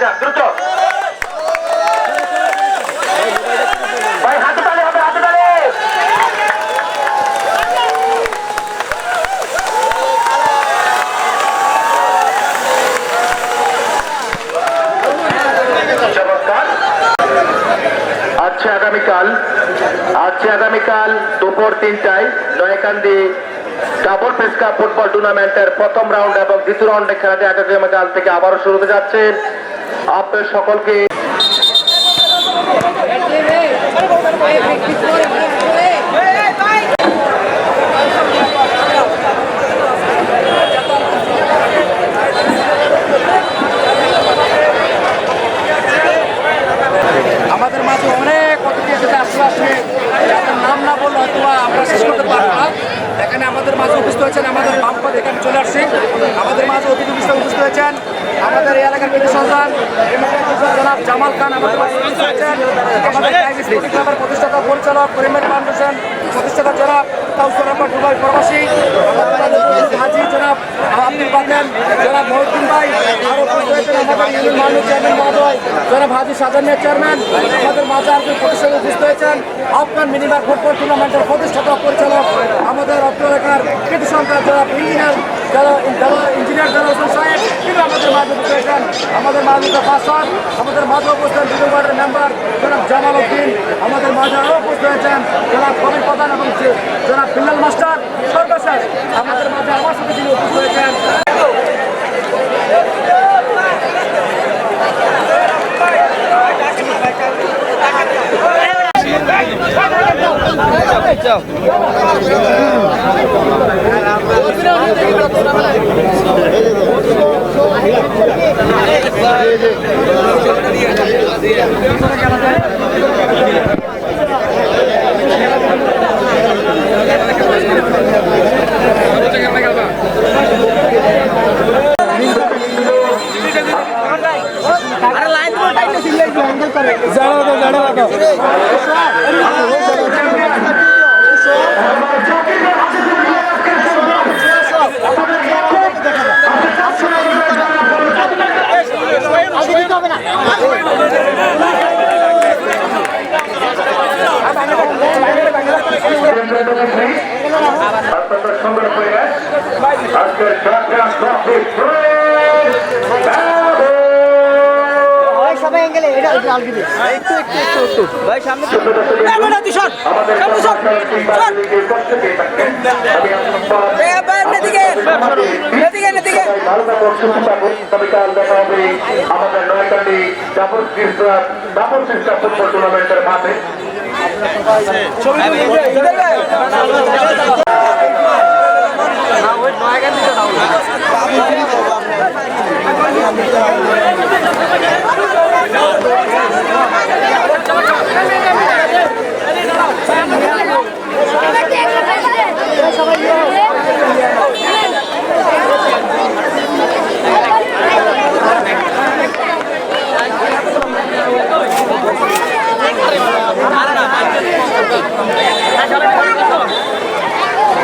চান দ্রুত। আগামীকাল, আজকে আগামীকাল দুপুর তিনটায় নয়কান্দি ডাবল ফেস ফুটবল টুর্নামেন্টের প্রথম রাউন্ড এবং দ্বিতীয় রাউন্ডে খেলাটি আগামীকাল থেকে আবারও শুরু হতে যাচ্ছে। আপনাদের সকলকে আমাদের মাঝে অনেক অতিথি এসেছে আশেপাশে যাদের নাম না বললে হয়তো বা আমরা শেষ করতে পারব না এখানে আমাদের মাঝে উপস্থিত হয়েছেন আমাদের বামপদ এখানে চলে আসছি। আমাদের মাঝে অতিথি হিসেবে উপস্থিত হয়েছেন। আমাদের এই এলাকার কৃষি সন্তান জনাব জামাল খান, আমাদের আমাদের প্রতিষ্ঠাতা, পরিচালক পরিমেট ফাউন্ডেশন প্রতিষ্ঠাতা জনাব কাউসর রহমান দুবাই প্রবাসী। হাজি জনাব আব্দুল বান্দেন জনাব মহিউদ্দিন ভাই। আরও জনাব হাজি সাজানিয়া চেয়ারম্যান। আমাদের মাঝে আর দুই প্রতিষ্ঠাতা উপস্থিত হয়েছেন। আফগান মিনিবার ফুটবল টুর্নামেন্টের প্রতিষ্ঠাতা, পরিচালক আমাদের অত্র এলাকার কৃতি সন্তান যারা ইঞ্জিনিয়ার যারা যারা ইঞ্জিনিয়ার যারা হোসেন সাহেব, কিন্তু আমাদের মাঝে বসেছেন আমাদের মাঝে ফাসাদ, আমাদের মাঝে উপস্থিত বিজয় ওয়ার্ডের মেম্বার জনাব জামাল উদ্দিন, আমাদের মাঝে আরও উপস্থিত হয়েছেন যারা কবির প্রধান এবং যারা জনাব মাস্টার মাস্টার, সর্বশেষ আমাদের মাঝে আমার সাথে তিনি উপস্থিত হয়েছেন আরে লাইন করে যাও অত্যন্ত সুন্দর পরিবেশ আজকের সবাই অ্যাঙ্গেলে এটা একটু আলগি দিস একটু একটু একটু একটু। ভাই সামনে শুভেচ্ছা আমাদের Naykandi double sister double sister